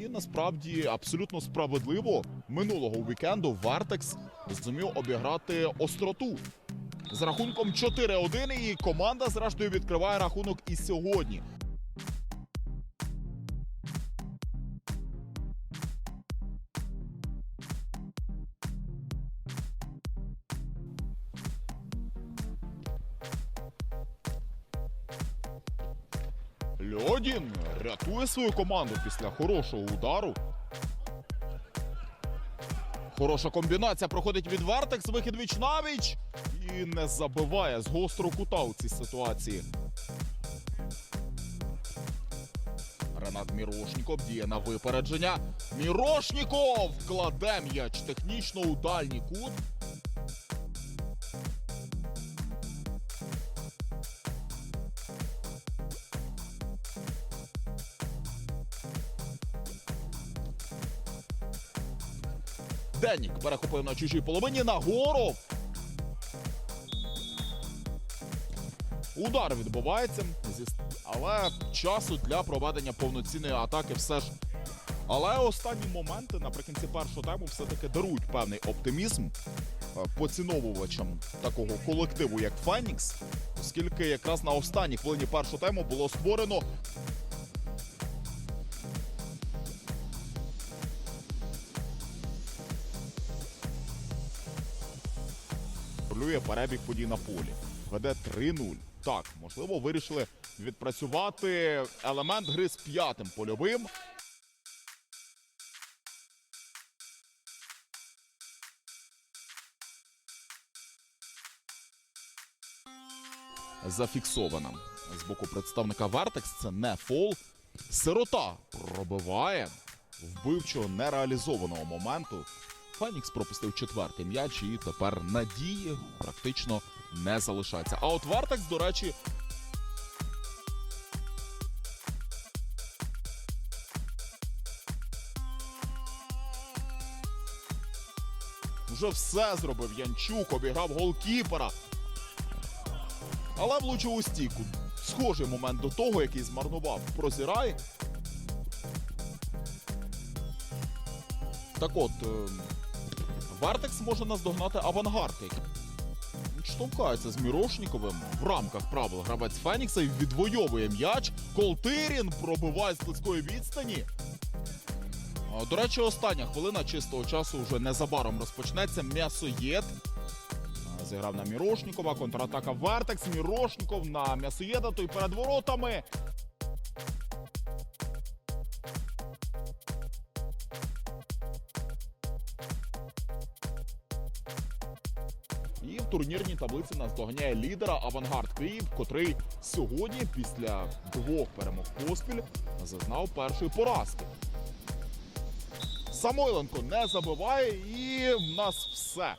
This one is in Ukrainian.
І насправді абсолютно справедливо минулого вікенду Вартекс зумів обіграти остроту. З рахунком 4-1 і команда зрештою відкриває рахунок і сьогодні. Льодін рятує свою команду після хорошого удару. Хороша комбінація проходить від Вартекс, вихід віч навіч і не забиває з гострого кута у цій ситуації. Ренат Мірошніков діє на випередження. Мірошніков кладе м'яч технічно у дальній кут. Денік перехопив на чужій половині нагору. Удар відбувається, але часу для проведення повноцінної атаки все ж. Але останні моменти наприкінці першого тайму все-таки дарують певний оптимізм е, поціновувачам такого колективу, як Фенікс, оскільки якраз на останній хвилині першого тайму було створено контролює перебіг подій на полі. Веде 3-0. Так, можливо, вирішили відпрацювати елемент гри з п'ятим польовим. Зафіксована з боку представника Вертекс. Це не фол. Сирота пробиває вбивчого нереалізованого моменту. Фенікс пропустив четвертий м'яч і тепер надії практично не залишається. А от Вартекс, до речі, вже все зробив Янчук, обіграв голкіпера. Але влучив у стійку. Схожий момент до того, який змарнував Прозірай. Так от, Вартекс може наздогнати авангард, який штовхається з Мірошніковим в рамках правил гравець Фенікса і відвоює м'яч. Колтирін пробиває з близької відстані. До речі, остання хвилина чистого часу вже незабаром розпочнеться. М'ясоєд зіграв на Мірошнікова. Контратака Вартекс. Мірошніков на м'ясоєда. Той перед воротами. І в турнірній таблиці нас доганяє лідера Авангард Київ, котрий сьогодні, після двох перемог поспіль, зазнав першої поразки. Самойленко не забиває, і в нас все.